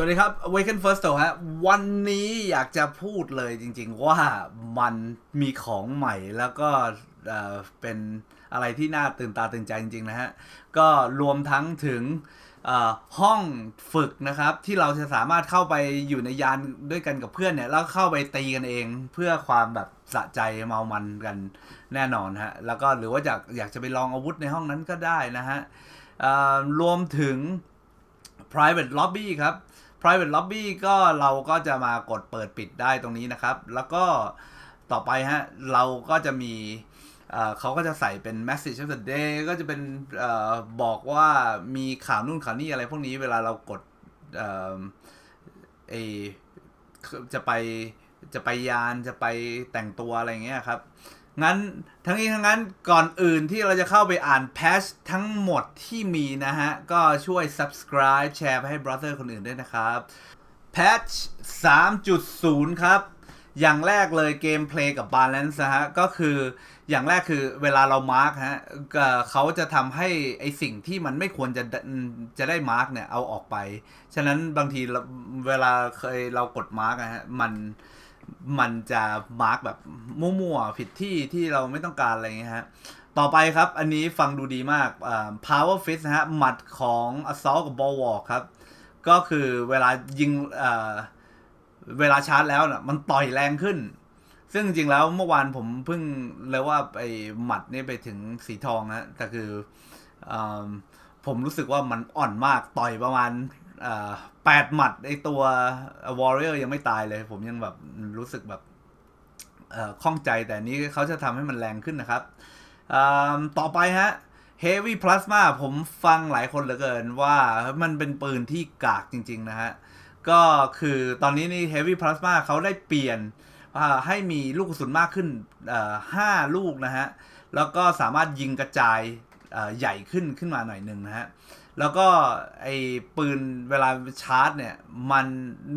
สวัสดีครับ Awaken First ฮะ วันนี้อยากจะพูดเลยจริงๆว่ามันมีของใหม่แล้วก็เเป็นอะไรที่น่าตื่นตาตื่นใจจริงๆนะฮะ ก็รวมทั้งถึงห้องฝึกนะครับ ที่เราจะสามารถเข้าไปอยู่ในยานด้วยกันกับเพื่อนเนี่ย แล้วเข้าไปตีกันเองเพื่อความแบบสะใจเมามันกันแน่นอนฮะ แล้วก็หรือว่าอยากอยากจะไปลองอาวุธในห้องนั้นก็ได้นะฮะรวมถึง private lobby ครับ private lobby ก็เราก็จะมากดเปิดปิดได้ตรงนี้นะครับ แล้วก็ต่อไปฮะ เราก็จะมีเขาก็จะใส่เป็น message of the day ก็จะเป็นอบอกว่ามีข่าวนู่นข่าวนี่อะไรพวกนี้เวลาเรากดเออจะไปจะไปยานจะไปแต่งตัวอะไรอย่างเงี้ยครับ งั้นทั้งนี้ทั้งนั้นก่อนอื่นที่เราจะเข้าไปอ่านแพชทั้งหมดที่มีนะฮะ ก็ช่วย subscribe แชร์ไปให้ brother คนอื่นด้วยนะครับแพช3.0 ครับ อย่างแรกเลยเกมเพลย์กับบาลานซ์นะฮะ ก็คืออย่างแรกคือเวลาเรามาร์กฮะเขาจะทำให้ไอสิ่งที่มันไม่ควรจะจะได้มาร์กเนี่ย เอาออกไป ฉะนั้นบางทีเราเวลาเคยเรากดมาร์กนะฮะมัน มันจะมาร์กแบบมั่วๆผิดที่ที่เราไม่ต้องการอะไรเงี้ยฮะต่อไปครับ อันนี้ฟังดูดีมากอ่า power fist นะฮะ หมัดของ assault กับ bulwark ครับ ก็คือเวลายิงเอ่เวลาชาร์จแล้วน่ะมันต่อยแรงขึ้น ซึ่งจริงแล้วเมื่อวานผมเพิ่งเลยว่าไอ้หมัดนี่ไปถึงสีทองนะแต่คืออผมรู้สึกว่ามันอ่อนมากต่อยประมาณ แปดหมัดไอตัว warrior ยังไม่ตายเลย ผมยังแบบรู้สึกแบบเอ่อข้องใจแต่นี้เขาจะทำให้มันแรงขึ้นนะครับ ต่อไปฮะ Heavy Plasma ผมฟังหลายคนเหลือเกินว่ามันเป็นปืนที่กากจริง ๆ นะฮะ ก็คือตอนนี้นี่ Heavy Plasma เขาได้เปลี่ยนให้มีลูกกระสุนมากขึ้นเอ่อห้าลูกนะฮะ แล้วก็สามารถยิงกระจายใหญ่ขึ้นขึ้นมาหน่อยหนึ่งนะฮะ แล้วก็ไอ้ปืนเวลาชาร์จเนี่ย มัน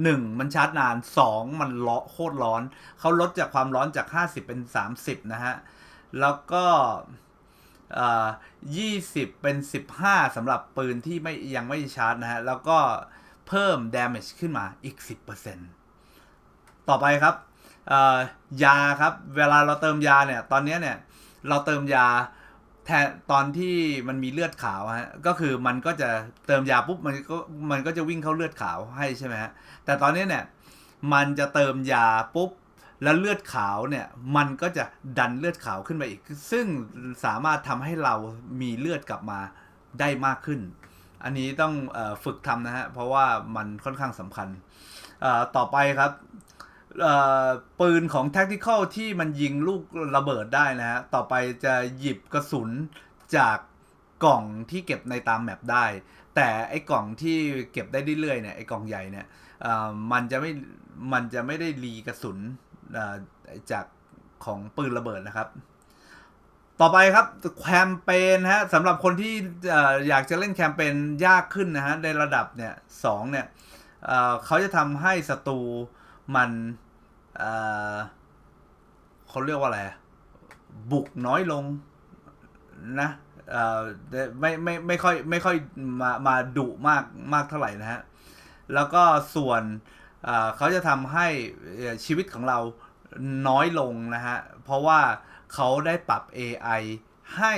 หนึ่งมันชาร์จนานสองมันร้อนโคตรร้อน เขาลดจากความร้อนจาก 50 เป็น 30 นะฮะ แล้วก็ยี่สิบเป็นสิบห้าสำหรับปืนที่ไม่ยังไม่ชาร์จนะฮะ แล้วก็เพิ่ม damage ขึ้นมาอีก 10%ต่อไปครับยาครับ เวลาเราเติมยาเนี่ย ตอนนี้เนี่ย เราเติมยา แทนตอนที่มันมีเลือดขาวฮะก็คือมันก็จะเติมยาปุ๊บมันก็มันก็จะวิ่งเข้าเลือดขาวให้ใช่ไหมฮะแต่ตอนนี้เนี่ยมันจะเติมยาปุ๊บแล้วเลือดขาวเนี่ยมันก็จะดันเลือดขาวขึ้นมาอีก ซึ่งสามารถทำให้เรามีเลือดกลับมาได้มากขึ้น อันนี้ต้องฝึกทำนะฮะเพราะว่ามันค่อนข้างสำคัญต่อไปครับ ปืนของ Tactical ที่มันยิงลูกระเบิดได้นะฮะ ต่อไปจะหยิบกระสุนจากกล่องที่เก็บในตามแมปได้ แต่ไอ้กล่องที่เก็บได้เรื่อยๆเนี่ยไอ้กล่องใหญ่เนี่ยมันจะไม่มันจะไม่ได้รีกระสุนจากของปืนระเบิดนะครับ ต่อไปครับแคมเปญฮะสำหรับคนที่อยากจะเล่นแคมเปญยากขึ้นนะฮะในระดับเนี่ยสองเนี่ยเขาจะทำให้ศัตรูมัน เขาเรียกว่าอะไร บุกน้อยลงนะเอ่อไม่ไม่ไม่ค่อยไม่ค่อยมามาดุมากมากเท่าไหร่นะฮะ แล้วก็ส่วนเขาจะทำให้ชีวิตของเราน้อยลงนะฮะ เพราะว่าเขาได้ปรับ AI ให้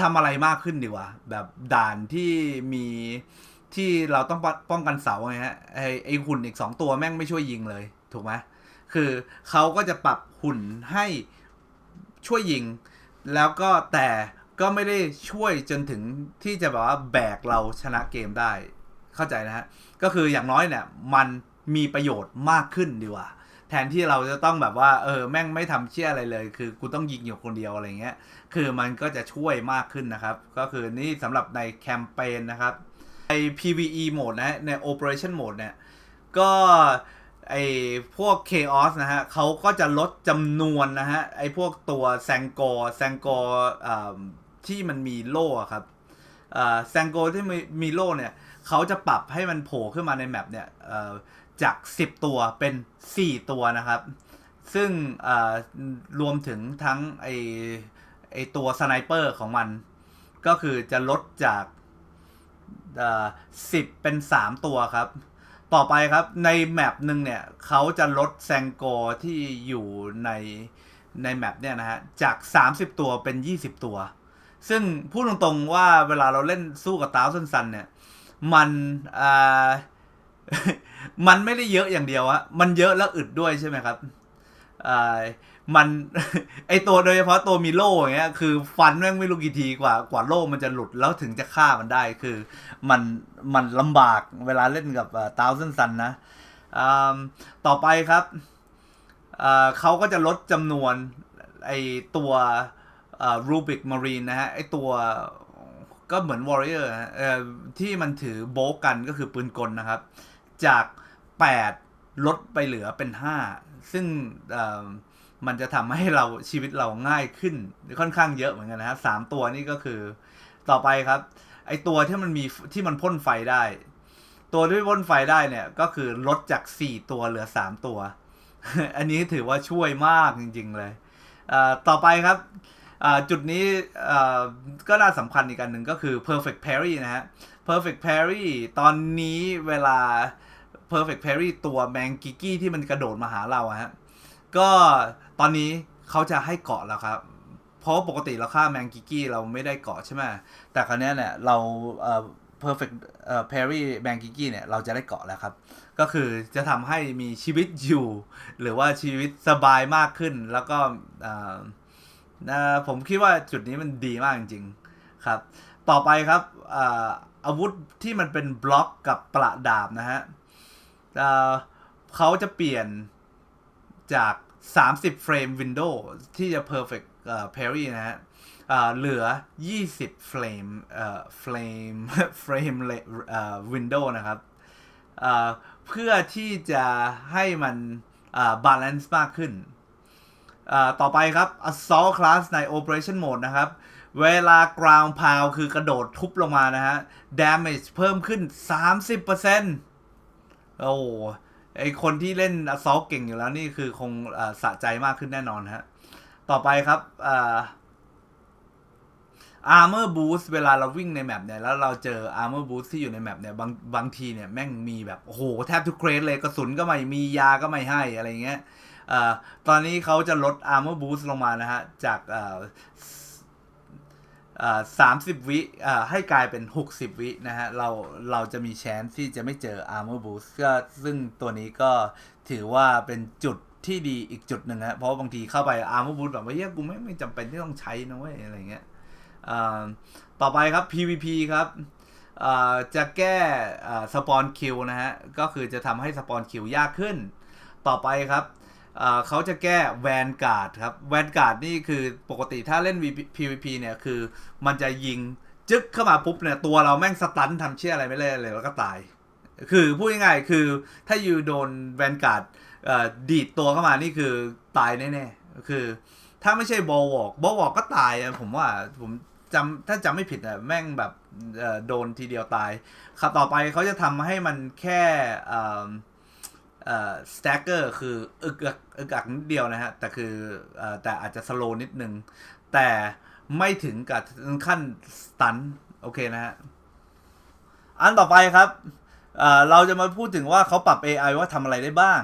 ทำอะไรมากขึ้นดีกว่าแบบด่านที่มี ที่เราต้องป้องกันเสาไงฮะไอไอหุ่นอีกสองตัวแม่งไม่ช่วยยิงเลย ถูกไหมคือเขาก็จะปรับหุ่นให้ช่วยยิง แล้วก็แต่ก็ไม่ได้ช่วยจนถึงที่จะแบบว่าแบกเราชนะเกมได้ เข้าใจนะฮะ ก็คืออย่างน้อยเนี่ย มันมีประโยชน์มากขึ้นดีกว่า แทนที่เราจะต้องแบบว่า เออ แม่งไม่ทำเชี่ยอะไรเลย คือกูต้องยิงอยู่คนเดียวอะไรเงี้ย คือมันก็จะช่วยมากขึ้นนะครับ ก็คือนี่สำหรับในแคมเปญนะครับ ใน PVE โหมดนะฮะใน Operation Mode เนี่ย ก็ไอพวก Chaos นะฮะเขาก็จะลดจำนวนนะฮะ ไอพวกตัวแซงโกแซงโกที่มันมีโล่ครับแซงโกที่มีมีโล่เนี่ยเขาจะปรับให้มันโผล่ขึ้นมาในแมปเนี่ยจาก 10 ตัวเป็น 4 ตัวนะครับ ซึ่งรวมถึงทั้งไอไอตัวสไนเปอร์ของมัน ก็คือจะลดจาก สิบเป็นสามตัวครับ ต่อไปครับในแมปหนึ่งเนี่ยเขาจะลดแซงโกที่อยู่ในในแมปเนี่ยนะฮะจาก 30 ตัวเป็น 20 ตัว ซึ่งพูดตรงๆว่าเวลาเราเล่นสู้กับตาวซันซันเนี่ย มันอ่ามันไม่ได้เยอะอย่างเดียวอะมันเยอะแล้วอึดด้วยใช่ไหมครับอ่า มันไอตัวโดยเฉพาะตัวมีโล่อย่างเงี้ยคือฟันแม่งไม่รู้กี่ทีกว่ากว่าโล่มันจะหลุดแล้วถึงจะฆ่ามันได้คือ มันมันลำบากเวลาเล่นกับตาวซันซันนะอ่าต่อไปครับอ่าเขาก็จะลดจำนวนไอตัวรูบิกมารีนนะฮะไอตัวก็เหมือนวอริเออร์ที่มันถือโบกกันก็คือปืนกลนะครับ จาก 8 ลดไปเหลือเป็น 5 ซึ่งอ่อ มันจะทำให้เราชีวิตเราง่ายขึ้นค่อนข้างเยอะเหมือนกันนะครับสามตัวนี่ก็คือ ต่อไปครับ ไอตัวที่มันมีที่มันพ่นไฟได้ ตัวที่พ่นไฟได้เนี่ยก็คือลดจาก4ตัวเหลือ3ตัว อันนี้ถือว่าช่วยมากจริง ๆ เลยต่อไปครับจุดนี้ก็น่าสำคัญอีกอันหนึ่งก็คือ perfect parry นะฮะ perfect parry ตอนนี้เวลา perfect parry ตัวแมงกิกี้ที่มันกระโดดมาหาเราฮะก็ ตอนนี้เขาจะให้เกาะแล้วครับ เพราะปกติเราฆ่าแมงกิกกี้เราไม่ได้เกาะใช่ไหมแต่คราวนี้เนี่ยเราเอ่อ perfect เอ่อ parry แมงกิกกี้เนี่ยเราจะได้เกาะแล้วครับ ก็คือจะทำให้มีชีวิตอยู่ หรือว่าชีวิตสบายมากขึ้นแล้วก็เอ่อผมคิดว่าจุดนี้มันดีมากจริงๆครับ ต่อไปครับอ่าอาวุธที่มันเป็นบล็อกกับประดาบนะฮะเอ่อเขาจะเปลี่ยนจาก 30 เฟรมวินโดว์ที่จะ perfect เอ่อ parry นะฮะอ่าเหลือ 20 เฟรมเอ่อเฟรมเฟรมเอ่อวินโดว์นะครับอ่าเพื่อที่จะให้มันอ่าบาลานซ์มากขึ้นอ่าต่อไปครับ assault class ใน operation mode นะครับ เวลา ground pound คือกระโดดทุบลงมานะฮะ damage เพิ่มขึ้น 30%โอ้โห ไอคนที่เล่น assault เก่งอยู่แล้วนี่คือคงอสะใจมากขึ้นแน่นอนฮะ ต่อไปครับอา armor boost เวลาเราวิ่งในแมปเนี่ย แล้วเราเจอ armor boost ที่อยู่ในแมปเนี่ย บางบางทีเนี่ย แม่งมีแบบ โอ้โห แทบทุกเครสเลย กระสุนก็ไม่มียาก็ไม่ให้อะไรเงี้ยอตอนนี้เขาจะลด armor boost ลงมานะฮะ จากอ สามสิบวิให้กลายเป็น 60 วินะฮะ เราเราจะมีแชนที่จะไม่เจอ armor boost ก็ซึ่งตัวนี้ก็ถือว่าเป็นจุดที่ดีอีกจุดหนึ่งฮะ เพราะบางทีเข้าไป armor boost แบบว่าเฮ้ยกูไม่ไม่จำเป็นที่ต้องใช้นะเว้ย อะไรเงี้ยต่อไปครับ PVP ครับจะแก้สปอนคิวนะฮะ ก็คือจะทำให้สปอนคิวยากขึ้น ต่อไปครับ เขาจะแก้แวนการ์ดครับแวนการ์ดนี่คือปกติถ้าเล่น PVP เนี่ยคือมันจะยิงจึ๊กเข้ามาปุ๊บเนี่ยตัวเราแม่งสตันทำเชี่ยอะไรไม่ได้เลยแล้วก็ตาย คือพูดง่ายๆคือถ้าอยู่โดนแวนการ์ดดีดตัวเข้ามานี่คือตายแน่ๆคือ ถ้าไม่ใช่บอลวอกบอลวอกก็ตายผมว่าผมจำถ้าจำไม่ผิดอะแม่งแบบโดนทีเดียวตายครับต่อไปเขาจะทำให้มันแค่ สเอ่อเอ่อ stagger คืออึกอักอึกอักนิดเดียวนะฮะ แต่คืออแต่อาจจะ slow นิดนึง แต่ไม่ถึงกับขั้น stun โอเคนะฮะ อันต่อไปครับเราจะมาพูดถึงว่าเขาปรับ AI ว่าทำอะไรได้บ้าง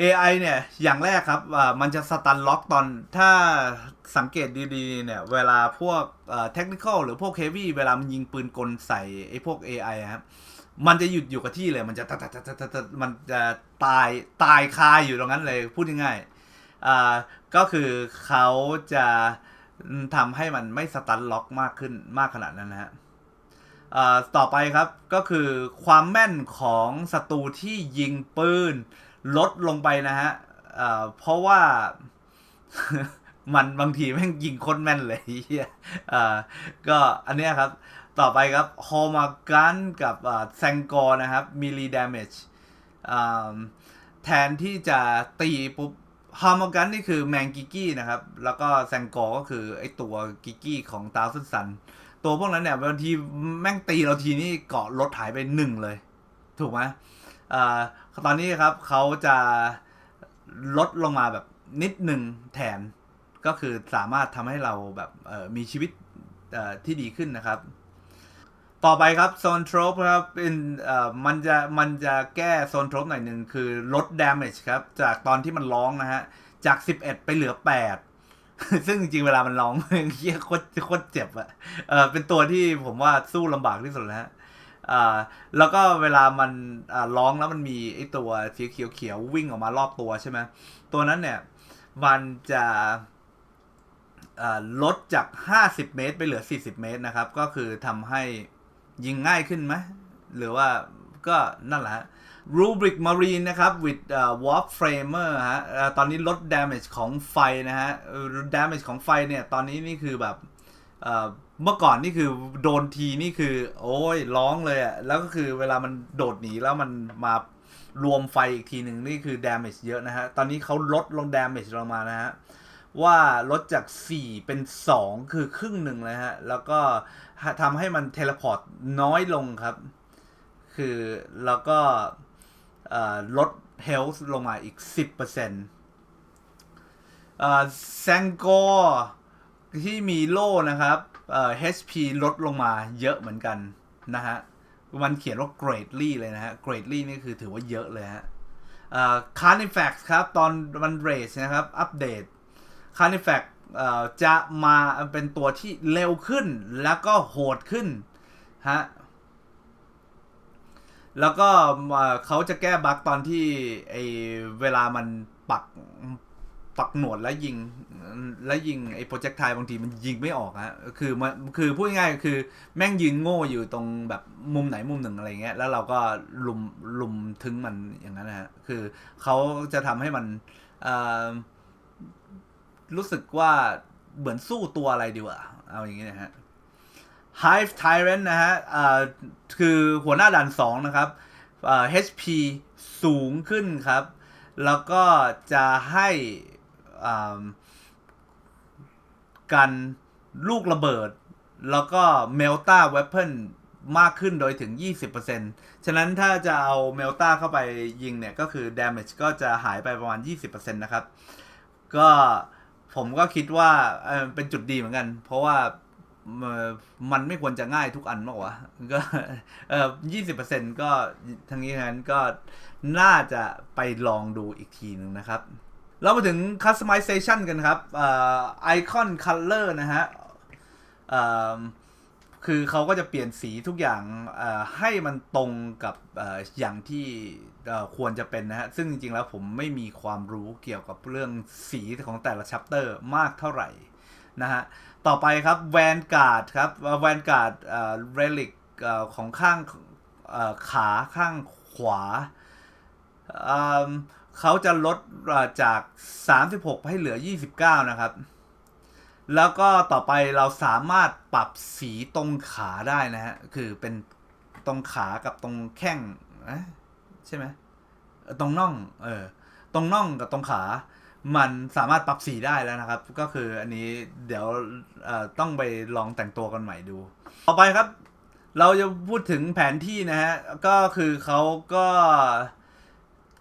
AI เนี่ย อย่างแรกครับมันจะสตันล็อกตอนถ้าสังเกตดีๆเนี่ย เวลาพวกเทคนิคอลหรือพวกเฮฟวี่เวลามันยิงปืนกลใส่ไอ้พวก AI อครับ มันจะหยุดอยู่กับที่เลย มันจะตะตะตะตะตะตะมันจะตายตายคาอยู่ตรงนั้นเลยพูดง่ายๆอ่าก็คือเขาจะทำให้มันไม่สตันล็อกมากขึ้นมากขนาดนั้นนะฮะต่อไปครับก็คือความแม่นของศัตรูที่ยิงปืนลดลงไปนะฮะเพราะว่ามันบางทีแม่งยิงคนแม่นเลยก็อันเนี้ยครับ ต่อไปครับฮอมากันกับแซงกอร์นะครับมิลีด a ม a แทนที่จะตีปุ๊บฮอมากันนี่คือแมงกิกกี้นะครับ แล้วก็แซงกอร์ก็คือไอตัวกิกกี้ของตาสุนซัน ตัวพวกนั้นเนี่ยบางทีแม่งตีเราทีนี่เกาะรถหายไปหนึ่งเลย ถูกไหมอตอนนี้ครับเขาจะลดลงมาแบบนิดหนึ่งแทน ก็คือสามารถทำให้เราแบบมีชีวิตที่ดีขึ้นนะครับ ต่อไปครับโซนทร p ครับเป็นเอ่อมันจะมันจะแก้โซนทร p หน่อยหนึ่งคือลด damage ครับ จากตอนที่มันร้องนะฮะ จาก 11 ไปเหลือ 8 ซึ่งจริงเวลามันร้องเฮียโคตรโคตรเจ็บอะเออเป็นตัวที่ผมว่าสู้ลำบากที่สุดแล้วฮะอ่าแล้วก็เวลามันอ่าร้องแล้วมันมีไอตัวสีเขียวๆวิ่งออกมารอบตัวใช่ไหมตัวนั้นเนี่ย มันจะอ่าลดจาก 50 เมตร ไปเหลือ 40 เมตรนะครับ ก็คือทำให้ ยิงง่ายขึ้นไหมหรือว่าก็นั่นแหละฮะ Rubric Marine นะครับ with uh, Warp Framer ฮะตอนนี้ลด damage ของไฟนะฮะ damage ของไฟเนี่ย ตอนนี้นี่คือแบบเอ่อเมื่อก่อนนี่คือโดนทีนี่คือ โอ้ยร้องเลยอะ่ะแล้วก็คือเวลามันโดดหนีแล้วมันมารวมไฟอีกทีหนึ่งนี่คือ damage เยอะนะฮะ ตอนนี้เขาลดลง damage ลงมานะฮะ ว่าลดจาก 4 เป็น 2 คือครึ่งหนึ่งเลยฮะ แล้วก็ ทำให้มันเทเลพอร์ตน้อยลงครับ คือแล้วก็ลด health ลงมาอีก 10%เอ่อแซงโกที่มีโล่นะครับเอ่อ HP ลดลงมาเยอะเหมือนกันนะฮะ มันเขียนว่า greatly เลยนะฮะ greatly นี่คือถือว่าเยอะเลยฮะเอ่อ Carnifex ครับ ตอนมันเรสนะครับ อัปเดต Carnifex เอ่อ จะมาเป็นตัวที่เร็วขึ้นแล้วก็โหดขึ้นฮะแล้วก็เขาจะแก้บั๊กตอนที่ไอเวลามันปักปักหนวดแล้วยิง แล้วยิงไอโปรเจกต์ไทบางทีมันยิงไม่ออกฮะคือมันคือพูดง่ายๆคือแม่งยืนโง่อยู่ตรงแบบมุมไหนมุมหนึ่งอะไรเงี้ยแล้วเราก็ลุมลุมถึงมันอย่างนั้นนะฮะคือเขาจะทำให้มันเอ่อ รู้สึกว่าเหมือนสู้ตัวอะไรดีว่าเอาอย่างงี้นะฮะ Hive Tyrant นะฮะคือหัวหน้าด่านสองนะครับ HP สูงขึ้นครับ แล้วก็จะให้กันลูกระเบิด แล้วก็ Melta Weapon มากขึ้นโดยถึง 20%ฉะนั้นถ้าจะเอา Melta เข้าไปยิงเนี่ย ก็คือ damage ก็จะหายไปประมาณ 20%นะครับ ก็ ผมก็คิดว่าเออเป็นจุดดีเหมือนกัน เพราะว่ามันไม่ควรจะง่ายทุกอันมากวะก็เออยี่สิบเปอร์เซ็นก็ทั้งนี้ทั้งนั้นก็น่าจะไปลองดูอีกทีหนึ่งนะครับ เรามาถึง customization กันครับ เอ่อ icon color นะฮะ เอ่อ คือเขาก็จะเปลี่ยนสีทุกอย่างให้มันตรงกับออย่างที่ควรจะเป็นนะฮะ ซึ่งจริงๆแล้วผมไม่มีความรู้เกี่ยวกับเรื่องสีของแต่ละชัปเตอร์มากเท่าไหร่นะฮะ ต่อไปครับแวนการ์ดครับแวนการ์ดเรลิกของข้างขาข้างขวา เขาจะลดจาก 36 ให้เหลือ 29 นะครับ แล้วก็ต่อไปเราสามารถปรับสีตรงขาได้นะฮะ คือเป็นตรงขากับตรงแข้งเอ๊ะใช่ไหมตรงน่อง เออ ตรงน่องกับตรงขา มันสามารถปรับสีได้แล้วนะครับ ก็คืออันนี้เดี๋ยวต้องไปลองแต่งตัวกันใหม่ดู ต่อไปครับ เราจะพูดถึงแผนที่นะฮะ ก็คือเขาก็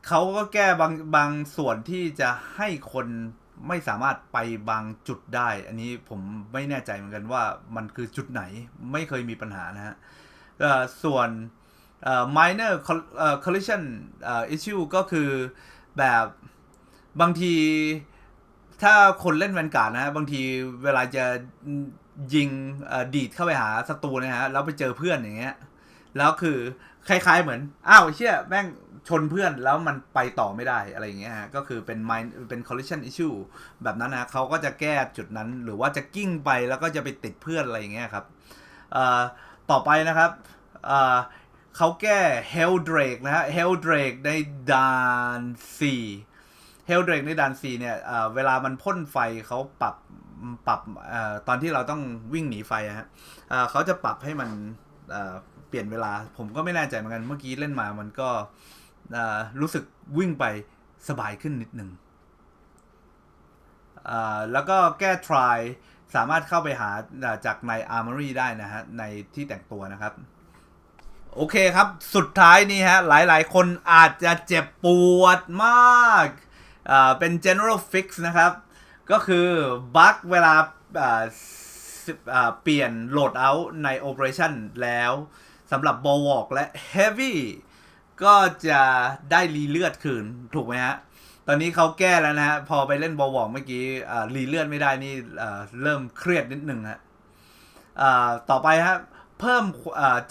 เขาก็แก้บางบางส่วนที่จะให้คน ไม่สามารถไปบางจุดได้ อันนี้ผมไม่แน่ใจเหมือนกันว่ามันคือจุดไหนไม่เคยมีปัญหานะฮะส่วน minor collision issue ก็คือแบบบางทีถ้าคนเล่นแวนการ์ดนะบางทีเวลาจะยิงดีดเข้าไปหาศัตรูนะฮะแล้วไปเจอเพื่อนอย่างเงี้ยแล้วคือคล้ายๆเหมือน อ้าวเชี่ยแม่ง ชนเพื่อนแล้วมันไปต่อไม่ได้อะไรอย่างเงี้ยฮะก็คือเป็น mind เป็น collision issue แบบนั้นนะเขาก็จะแก้จุดนั้นหรือว่าจะกิ้งไปแล้วก็จะไปติดเพื่อนอะไรอย่างเงี้ยครับต่อไปนะครับเขาแก้ hell drake นะฮะ hell drake ในด่าน4 hell drake ในด่าน4เนี่ยเวลามันพ่นไฟเขาปรับปรับอตอนที่เราต้องวิ่งหนีไฟฮะเเขาจะปรับให้มันเปลี่ยนเวลา ผมก็ไม่แน่ใจเหมือนกัน เมื่อกี้เล่นมามันก็ รู้สึกวิ่งไปสบายขึ้นนิดหนึ่งแล้วก็แก้ try สามารถเข้าไปหาจากใน armory ได้นะฮะ ในที่แต่งตัวนะครับ โอเคครับสุดท้ายนี่ฮะ หลายๆ คนอาจจะเจ็บปวดมากเป็น general fix นะครับ ก็คือบั๊กเวลาเปลี่ยนโหลดเอาท์ใน Operation แล้วสำหรับ b o w a l k และ Heavy ก็จะได้รีเลือดคืนถูกไหมฮะ ตอนนี้เขาแก้แล้วนะฮะ พอไปเล่น b o w a l k เมื่อกี้รีเลือดไม่ได้นี่เริ่มเครียดนิดนึงฮะต่อไปฮะ เพิ่ม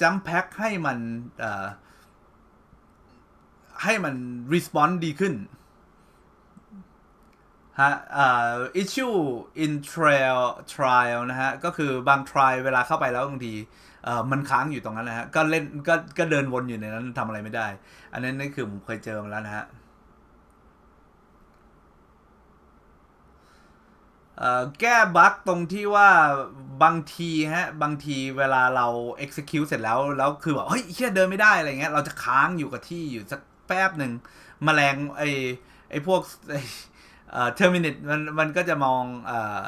จัมแพ็คให้มันให้มัน response ดีขึ้นฮะอ่า issue in trial trial นะฮะ ก็คือบาง trial เวลาเข้าไปแล้วบางที เออมันค้างอยู่ตรงนั้นนะฮะก็เล่นก็ก็เดินวนอยู่ในนั้นทำอะไรไม่ได้ อันนั้นนี่คือผมเคยเจอมาแล้วนะฮะแก้บั๊กตรงที่ว่าบางทีฮะบางทีเวลาเรา execute เสร็จแล้ว แล้วคือแบบเฮ้ยเฮียเดินไม่ได้อะไรเงี้ย เราจะค้างอยู่กับที่อยู่สักแป๊บหนึ่งแมลงไอไอพวกเอ่อเทอร์มินมันมันก็จะมองเอ่อ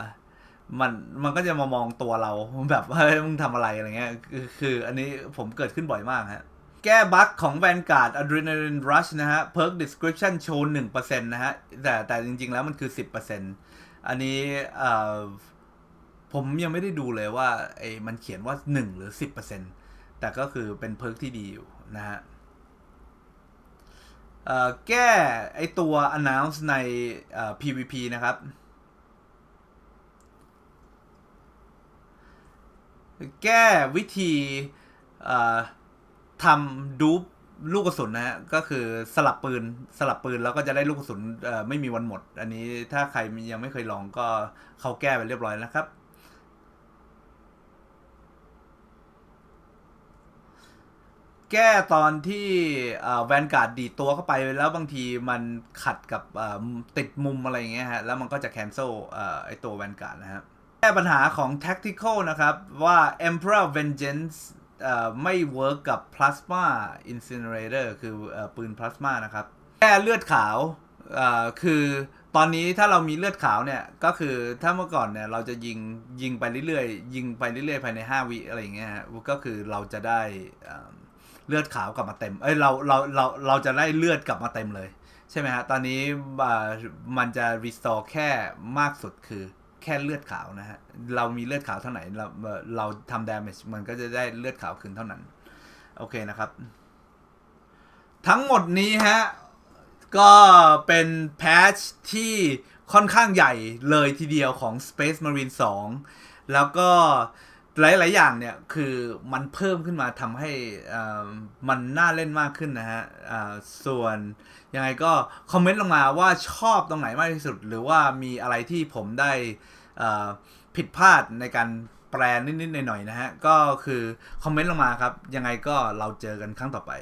มันมันก็จะมามองตัวเราแบบว่าเฮ้ยมึงทำอะไรอะไรเงี้ยคือคืออันนี้ผมเกิดขึ้นบ่อยมากฮะแก้บั๊กของ Vanguard Adrenaline Rush นะฮะ Perk Description โชว์1%นะฮะ แต่แต่จริง ๆ แล้วมันคือ 10%อันนี้เอ่อผมยังไม่ได้ดูเลยว่าไอ้มันเขียนว่า 1 หรือ 10%แต่ก็คือเป็นเพิร์กที่ดีอยู่นะฮะเอ่อแก้ไอตัว announce ในเอ่อ PVP นะครับ แก้วิธีทำดูปลูกกระสุนนะฮะก็คือสลับปืนสลับปืนแล้วก็จะได้ลูกกระสุนไม่มีวันหมด อันนี้ถ้าใครยังไม่เคยลองก็เขาแก้ไปเรียบร้อยแล้วครับ แก้ตอนที่แวนการ์ดดีตัวเข้าไปแล้วบางทีมันขัดกับติดมุมอะไรอย่างเงี้ยฮะแล้วมันก็จะ cancel เอ่อไอตัวแวนการ์ดนะฮะ แก้ปัญหาของ tactical นะครับ ว่า emperor vengeance ไม่เวิร์กกับ plasma incinerator คือปืน plasma นะครับ แก้เลือดขาวคือตอนนี้ถ้าเรามีเลือดขาวเนี่ย ก็คือถ้าเมื่อก่อนเนี่ย เราจะยิงยิงไปเรื่อยๆ ยิงไปเรื่อยๆ ภายใน 5 วิอะไรอย่างเงี้ยก็คือเราจะได้เลือดขาวกลับมาเต็ม เอ้ยเราเราเราเราจะได้เลือดกลับมาเต็มเลย ใช่ไหมฮะ ตอนนี้มันจะ restore แค่มากสุดคือ แค่เลือดขาวนะฮะ เรามีเลือดขาวเท่าไหร่เราเราทำ damage มันก็จะได้เลือดขาวคืนเท่านั้น โอเคนะครับ ทั้งหมดนี้ฮะ ก็เป็นแพทชที่ค่อนข้างใหญ่เลยทีเดียวของ Space Marine 2 แล้วก็หลาย ๆ อย่างเนี่ยคือมันเพิ่มขึ้นมาทำให้อ่ามันน่าเล่นมากขึ้นนะฮะอ่าส่วนยังไงก็คอมเมนต์ลงมาว่าชอบตรงไหนมากที่สุด หรือว่ามีอะไรที่ผมได้ ผิดพลาดในการแปลนิดๆหน่อยๆนะฮะ ก็คือคอมเมนต์ลงมาครับ ยังไงก็เราเจอกันครั้งต่อไป